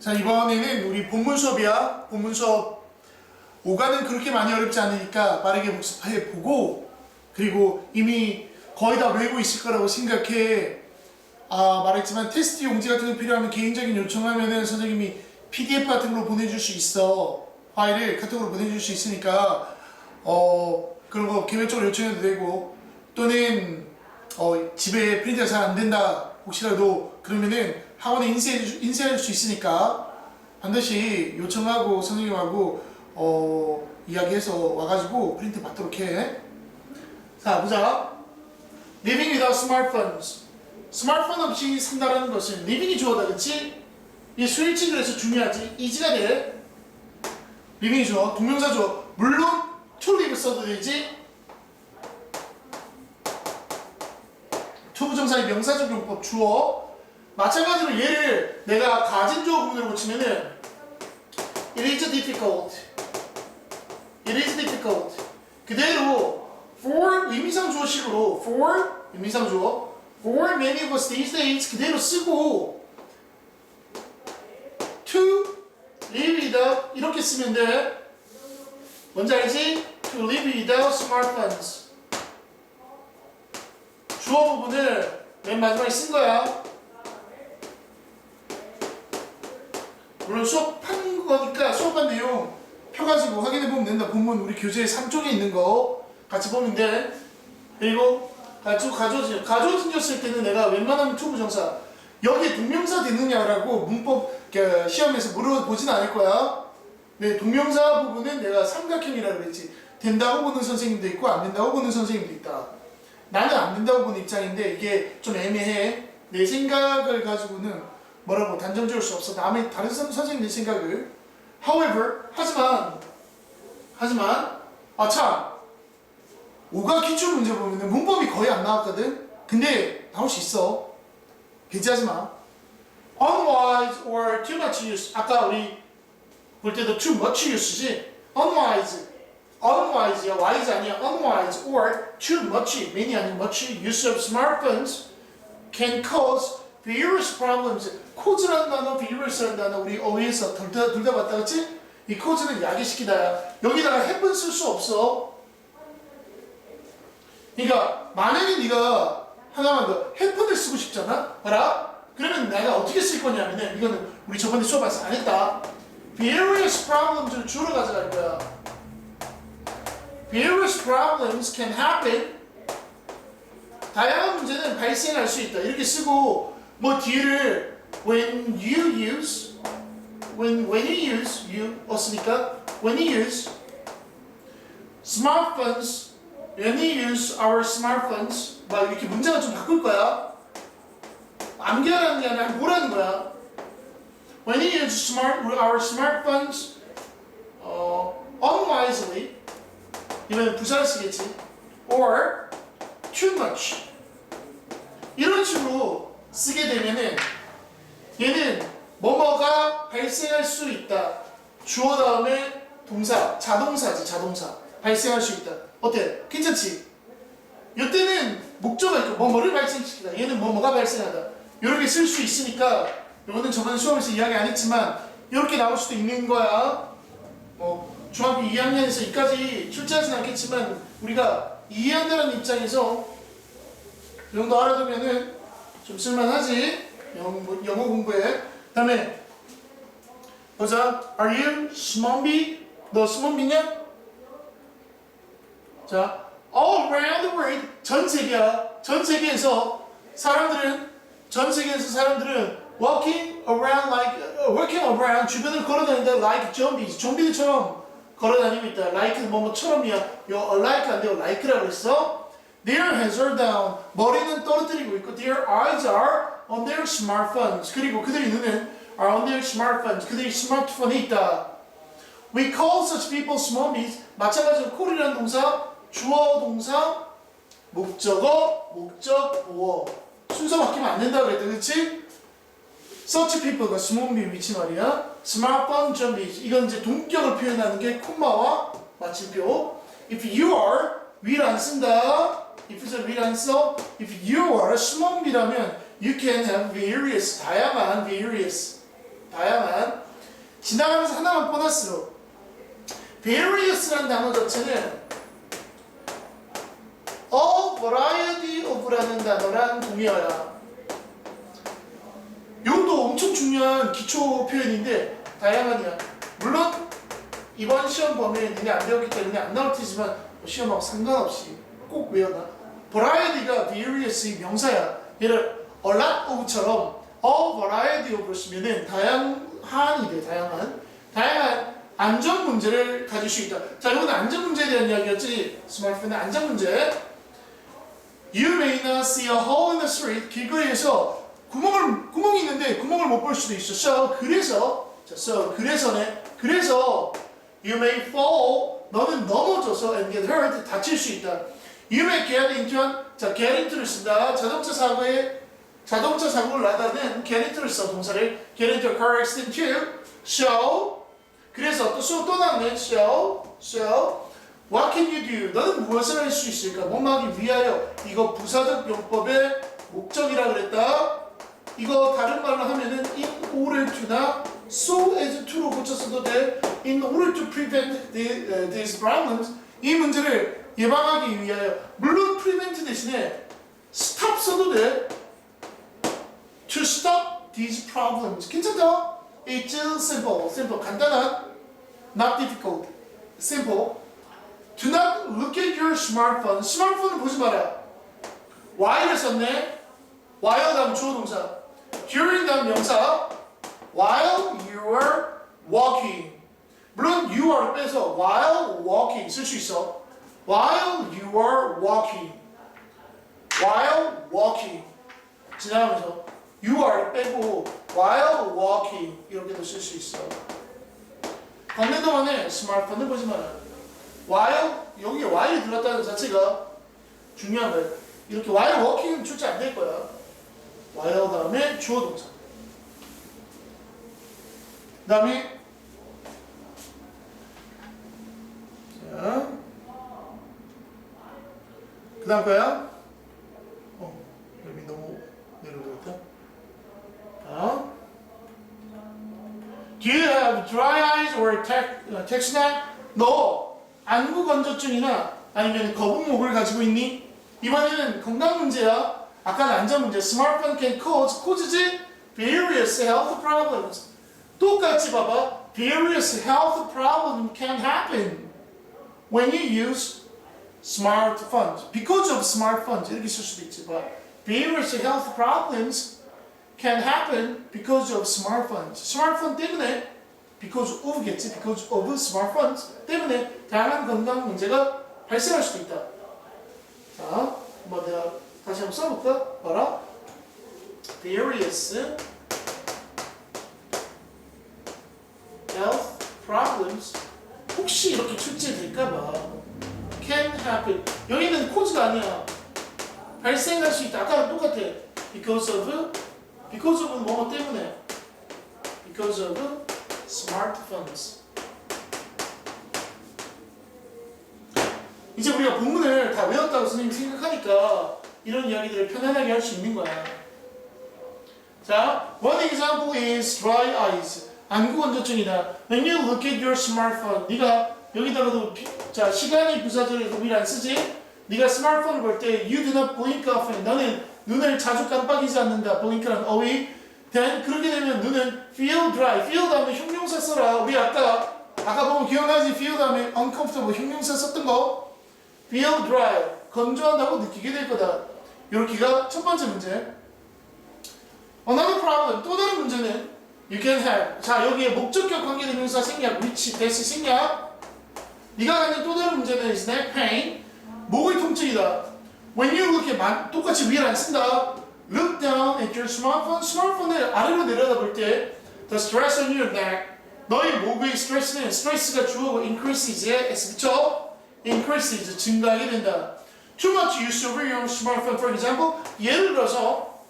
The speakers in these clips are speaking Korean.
자 이번에는 우리 본문 수업이야. 본문 수업 5가는 그렇게 많이 어렵지 않으니까 빠르게 복습해 보고 그리고 이미 거의 다 외우고 있을 거라고 생각해. 아 말했지만 테스트 용지 같은 거 필요하면 개인적인 요청하면은 선생님이 PDF 같은 걸로 보내줄 수 있어. 파일을 카톡으로 보내줄 수 있으니까 어 그런 거 개별적으로 요청해도 되고 또는 어 집에 프린터가 잘안 된다 혹시라도 그러면은 학원에 인쇄해 주- 인쇄할 수 있으니까 반드시 요청하고 선생님하고 어 이야기해서 와가지고 프린트 받도록 해. 자 보자. Living without smartphones. 스마트폰 없이 산다라는 것은 리빙이 주어다, 그렇지? 이 수일치 그래서 중요하지. 이지가 돼. 리빙이 주어, 동명사 주어. 물론 to live 써도 되지. 초부정사의 명사적 용법 주어. 마찬가지로 얘를 내가 가진 주어 구문으로 고치면은 It is difficult. It is difficult. 그대로 for 의미상 주어식으로 for 의미상 주어 for many of us these days 그대로 쓰고 to live without 이렇게 쓰면 돼. 뭔지 알지? To live without smartphones. 주어 부분을 맨 마지막에 쓴 거야. 물론 수업한 거니까 수업한 내용 펴가지고 확인해 보면 된다. 본문 우리 교재 3쪽에 있는 거 같이 보면 돼. 그리고 가지고 가져진 가져진졌을 때는 내가 웬만하면 투부정사 여기에 동명사 되느냐라고 문법 그 시험에서 물어보진 않을 거야. 네, 동명사 부분은 내가 삼각형이라 그랬지. 된다고 보는 선생님도 있고 안 된다고 보는 선생님도 있다. 나는 안 된다고 보는 입장인데 이게 좀 애매해. 내 생각을 가지고는 뭐라고 단정 지을 수 없어. 남의 다른 선, 선생님들 생각을. However, 하지만 하지만 아 참. 오가 기출 문제 보면은 문법이 거의 안 나왔거든. 근데 나올 수 있어. 배제하지 마. Unwise or too much use. 아까 우리 볼 때도 too much use지. Unwise. Unwise야. wise 아니야. Unwise or too much. many 아니면 much use of smartphones can cause various problems. cause라는 단어, various라는 단어 우리 어휘에서 둘다 둘다 봤다 그치? 이 cause는 야기시키다야. 여기다가 happen 쓸 수 없어. 그러니까 만약에 네가 하나만 더 happen을 쓰고 싶잖아. 알아? 그러면 내가 어떻게 쓸 거냐면은 이거는 우리 저번에 수업에서 안 했다. various problems를 주로 가져갈 거야. various problems can happen. 다양한 문제는 발생할 수 있다. 이렇게 쓰고 뭐 뒤를 when you use when when you use you 없으니까 when you use smartphones when you use our smartphones 막 이렇게 문장을 좀 바꿀 거야. 암기하라는 게 아니라 뭐라는 거야. When you use smart our smartphones 어, unwisely 이번엔 부사를 쓰겠지. or too much 이런 식으로 쓰게 되면은 얘는 뭐뭐가 발생할 수 있다. 주어 다음에 동사, 자동사지 자동사 발생할 수 있다. 어때? 괜찮지? 이때는 있고 뭐뭐를 발생시키다. 얘는 뭐뭐가 발생하다. 이렇게 쓸 수 있으니까 이거는 저번에 수업에서 이야기 안 했지만 이렇게 나올 수도 있는 거야. 뭐 중학교 2학년에서 이까지 출제하진 않겠지만 우리가 이해한다는 입장에서 이 정도 알아두면은 좀 쓸만하지. 영어, 영어 공부에. 다음에 보자. Are you 스몬비? 너 스몬비냐? 자, all around the world 전 세계야. 전 세계에서 사람들은 전 세계에서 사람들은 walking around like uh, walking around 주변을 걸어다닌다 like zombies. 좀비들처럼 걸어다니고 있다. like 뭐뭐처럼이야. 요 like 안 돼요. like라고 했어. Their hands are down. 머리는 떨어뜨리고 있고 their eyes are on their smartphones. 그리고 그들의 눈은 are on their smartphones. 그들이 스마트폰에 있다. We call such people zombies. 마찬가지로 call이라는 동사 주어 동사 목적어 목적 보어 순서 바뀌면 안 된다 그랬다 그렇지? Such people가 스몬비 위치 말이야 스마트폰 zombies 이건 이제 동격을 표현하는 게 콤마와 마침표 if you are will 안 쓴다 if에서 will 안 써 if you are 스몬비라면 you can have various 다양한 various 다양한 지나가면서 하나만 보너스로 various라는 단어 자체는 a variety of라는 단어랑 동의어야. 중요한 기초 표현인데 다양한이야. 물론 이번 시험 범위에 니네 안 배웠기 때문에 안 나올 테지만 뭐 시험하고 상관없이 꼭 외워놔. variety가 various의 명사야. 얘를 a lot of처럼 a variety of로 쓰면은 다양한이 돼, 다양한. 다양한 안전 문제를 가질 수 있다. 자, 이거는 안전 문제에 대한 이야기였지. 스마트폰의 안전 문제. You may not see a hole in the street. 길거리에서 구멍을 구멍이 있는데 구멍을 못 볼 수도 있어. So 그래서 자, so 그래서네. 그래서 you may fall. 너는 넘어져서 and get hurt 다칠 수 있다. You may get into an, 자 get into를 쓴다. 자동차 사고에 자동차 사고를 나다는 get into를 써 동사를 get into a car accident too. So 그래서 또 so 또 나오네. So so What can you do? 너는 무엇을 할 수 있을까? 뭐하기 위하여. 이거 부사적 용법의 목적이라 그랬다. 이거 다른 말로 하면은 in order to나 so as to로 고쳤어도 돼. In order to prevent the, uh, these problems. 이 문제를 예방하기 위하여. 물론 prevent 대신에 stop 써도 돼. To stop these problems. 괜찮다. It's simple. simple. 간단한. Not difficult. simple. Do not look at your smartphone. 스마트폰을 보지 마라. while을 썼네. while 다음 주어 동사. During 다음 명사. while you are walking. 물론 you are 빼서 while walking 쓸 수 있어. while you are walking. while walking. 지나가면서 you are 빼고 while walking 이렇게도 쓸 수 있어. 걷는 동안에 스마트폰을 보지 마라. while 여기에 while 들었다는 자체가 중요한 거예요. 이렇게 while working은 출제 안 될 거야. While 다음에 주어 동사. 그 다음에 자, 그다음 거야. 어, 여기 너무 내려오겠다. 자. Do you have dry eyes or text neck? 너 안구 건조증이나 아니면 거북목을 가지고 있니? 이번에는 건강 문제야. 아까는 안전 문제. Smartphone can cause causes various health problems. 똑같이 봐봐. Various health problems can happen when you use smartphones. Because of smartphones 이렇게 쓸 수도 있지. But various health problems can happen because of smartphones. 스마트폰 때문에 because of겠지. because of smartphones 때문에 다양한 건강 문제가 발생할 수도 있다. 자, 뭐 내가 다시 한번 써볼까? 봐라. various health problems 혹시 이렇게 출제될까봐 can happen 여기는 코즈가 아니야 발생할 수 있다 아까랑 똑같아 because of because of 뭐뭐 때문에 because of smartphones 이제 우리가 본문을 다 외웠다고 선생님이 생각하니까 이런 이야기들을 편안하게 할 수 있는 거야 자, one example is dry eyes. 안구 건조증이다. When you look at your smartphone, 네가 여기다가도 비- 자 시간이 부사절에서 우리 안 쓰지? 네가 스마트폰을 볼 때 you do not blink often. 너는 눈을 자주 깜빡이지 않는다. blink란 어휘. then 그렇게 되면 눈은 feel dry. feel 다음에 형용사 써라. 우리 아까 아까 보면 기억나지? feel 다음에 uncomfortable 형용사 썼던 거. feel dry. 건조한다고 느끼게 될 거다. 이렇게가 첫 번째 문제. Another problem, 또 다른 문제는 you can have. 자 여기에 목적격 관계대명사 생략, which, this 생략. 네가 갖는 또 다른 문제는 is neck pain, 목의 통증이다. When you look at 만, 똑같이 위를 안 쓴다. Look down at your smartphone. 스마트폰을 아래로 내려다볼 때 the stress on your neck. 너의 목의 스트레스는 스트레스가 주어고 increases에 붙여 increases 증가하게 된다. Too much use of your smartphone, for example. 예를 들어서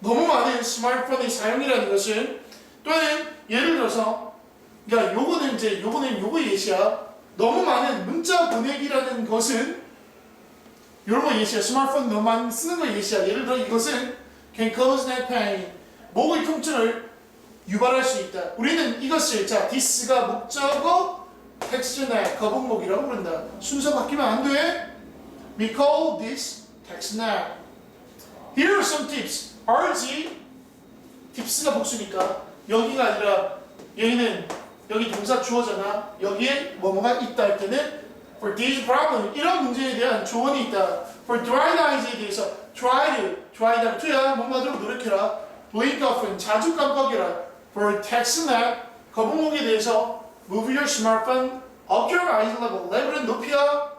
너무 많은 스마트폰의 사용이라는 것은 또는 예를 들어서 그러니까 요거는 이제 요거는 요거 예시야. 너무 많은 문자 보내기라는 것은 요런 거 예시야. 스마트폰 너무 많이 쓰는 거 예시야. 예를 들어 이것은 can cause neck pain. 목의 통증을 유발할 수 있다. 우리는 이것을 자 this가 목적어 텍스트나 거북목이라고 부른다. 순서 바뀌면 안 돼. We call this text now. Here are some tips. RG tips가 복수니까 여기가 아니라 여기는 여기 동사 주어잖아. 여기에 뭐뭐가 있다 할 때는 for these problem 이런 문제에 대한 조언이 있다. for dried eyes에 대해서 try to try to to야 뭔가로 노력해라. blink often 자주 깜빡이라. for text not 거북목에 대해서 move your smartphone up your eye level 레벨은 높이야.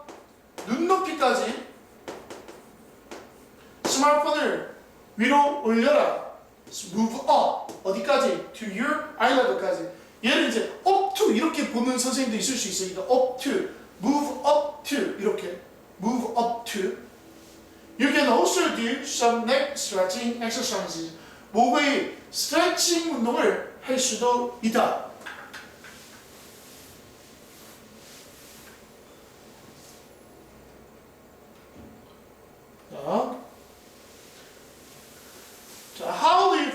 눈높이까지 스마트폰을 위로 올려라. move up 어디까지? to your eye level까지. 얘를 이제 up to 이렇게 보는 선생님도 있을 수 있으니까 up to, move up to 이렇게 move up to. You can also do some neck stretching exercises. 목의 스트레칭 운동을 할 수도 있다. 자, 자, how do you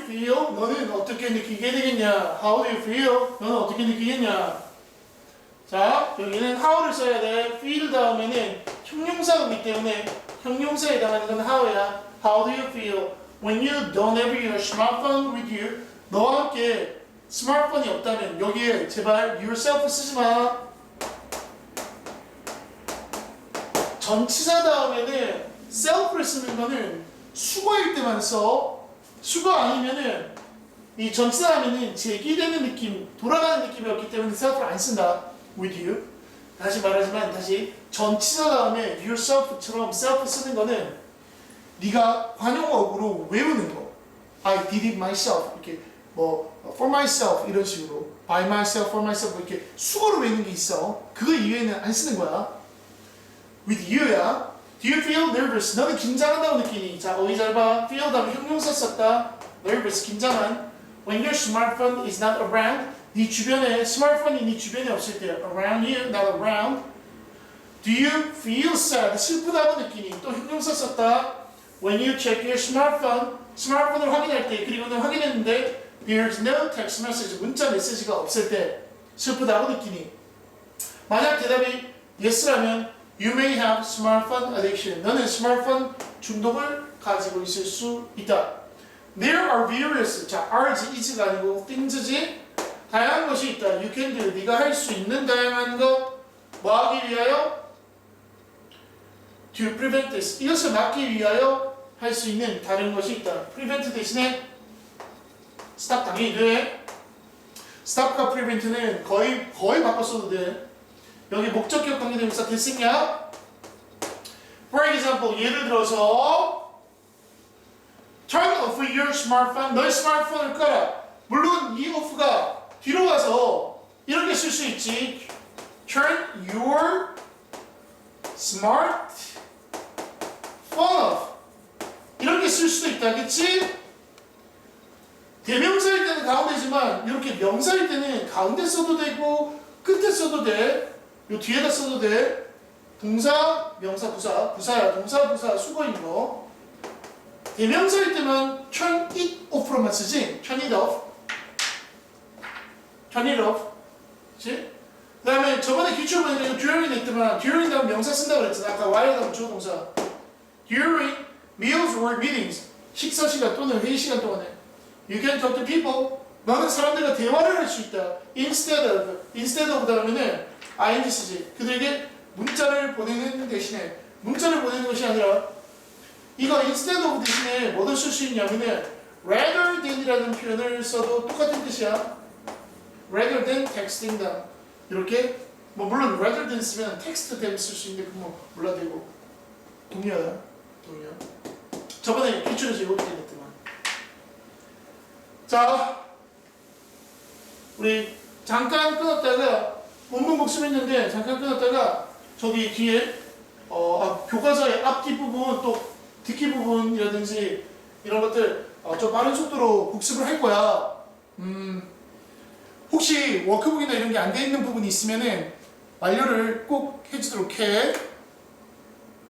너는 어떻게 느끼게 되겠냐? How do you feel? 너는 어떻게 느끼겠냐? 자, 여기는 how를 써야 돼. feel 다음에는 형용사이기 때문에 형용사에 해당하는 건 how야. How do you feel when you don't have your smartphone with you? 너와 함께 스마트폰이 없다면 여기에 제발 yourself 쓰지 마. 전치사 다음에는 self를 쓰는 거는 수거일 때만 써. 수거 아니면은 이 전치사 하면은 제기되는 느낌, 돌아가는 느낌이었기 때문에 self를 안 쓴다. with you. 다시 말하지만 다시 전치사 다음에 yourself처럼 self 쓰는 거는 네가 관용어구로 외우는 거. I did it myself 이렇게 뭐 for myself 이런 식으로 by myself, for myself 뭐 이렇게 수거로 외우는 게 있어. 그거 이외에는 안 쓰는 거야. with you야. Do you feel nervous? 너는 긴장한다고 느끼니? 자, 어디 잘 봐. feel 다음에 형용사 썼다. nervous, 긴장한. When your smartphone is not around, 네 주변에 스마트폰이 네 주변에 없을 때 around you, not around. Do you feel sad? 슬프다고 느끼니? 또 형용사 썼다. When you check your smartphone, 스마트폰을 확인할 때 그리고는 확인했는데 there's no text message, 문자 메시지가 없을 때 슬프다고 느끼니? 만약 대답이 yes라면 You may have smartphone addiction. 너는 스마트폰 중독을 가지고 있을 수 있다. There are various, 자, are지, is가 아니고 things지. 다양한 것이 있다. You can do. 네가 할 수 있는 다양한 것. 뭐 하기 위하여? To prevent this. 이것을 막기 위하여 할 수 있는 다른 것이 있다. prevent 대신에 stop 당연히 돼. stop과 prevent는 거의 거의 바꿔 써도 돼. 여기 목적격 관계대명사 됐으냐? For example, 예를 들어서 Turn off your smartphone. 너의 스마트폰을 꺼라. 물론 이 off가 뒤로 가서 이렇게 쓸 수 있지. Turn your smart phone off. 이렇게 쓸 수도 있다. 그치? 대명사일 때는 가운데지만 이렇게 명사일 때는 가운데 써도 되고 끝에 써도 돼. 요 뒤에다 써도 돼. 동사, 명사, 부사, 부사야. 동사, 부사, 수거인 거. 대명사일 때만 turn it off로만 쓰지. turn it off. turn it off. 그치? 그 다음에 저번에 기출문에 이거 during 했더만 during 다음 명사 쓴다고 그랬잖아. 아까 while 다음 주어 동사. during meals or meetings. 식사 시간 또는 회의 시간 동안에 you can talk to people. 너는 사람들과 대화를 할 수 있다. instead of. instead of 다음에는 ing 쓰지. 그들에게 문자를 보내는 대신에 문자를 보내는 것이 아니라 이거 instead of 대신에 뭐를 쓸 수 있냐면은 rather than이라는 표현을 써도 똑같은 뜻이야. rather than texting them 이렇게 뭐 물론 rather than 쓰면 text them 쓸수 있는데 그뭐 몰라도 되고 동의하다 동의야. 저번에 기출에서 이렇게 했더만. 자 우리 잠깐 끊었다가 본문 복습했는데 잠깐 끊었다가 저기 뒤에 어, 아, 교과서의 앞뒤 부분 또 뒷기 부분이라든지 이런 것들 어, 좀 빠른 속도로 복습을 할 거야. 음, 혹시 워크북이나 이런 게 안 돼 있는 부분이 있으면은 완료를 꼭 해주도록 해.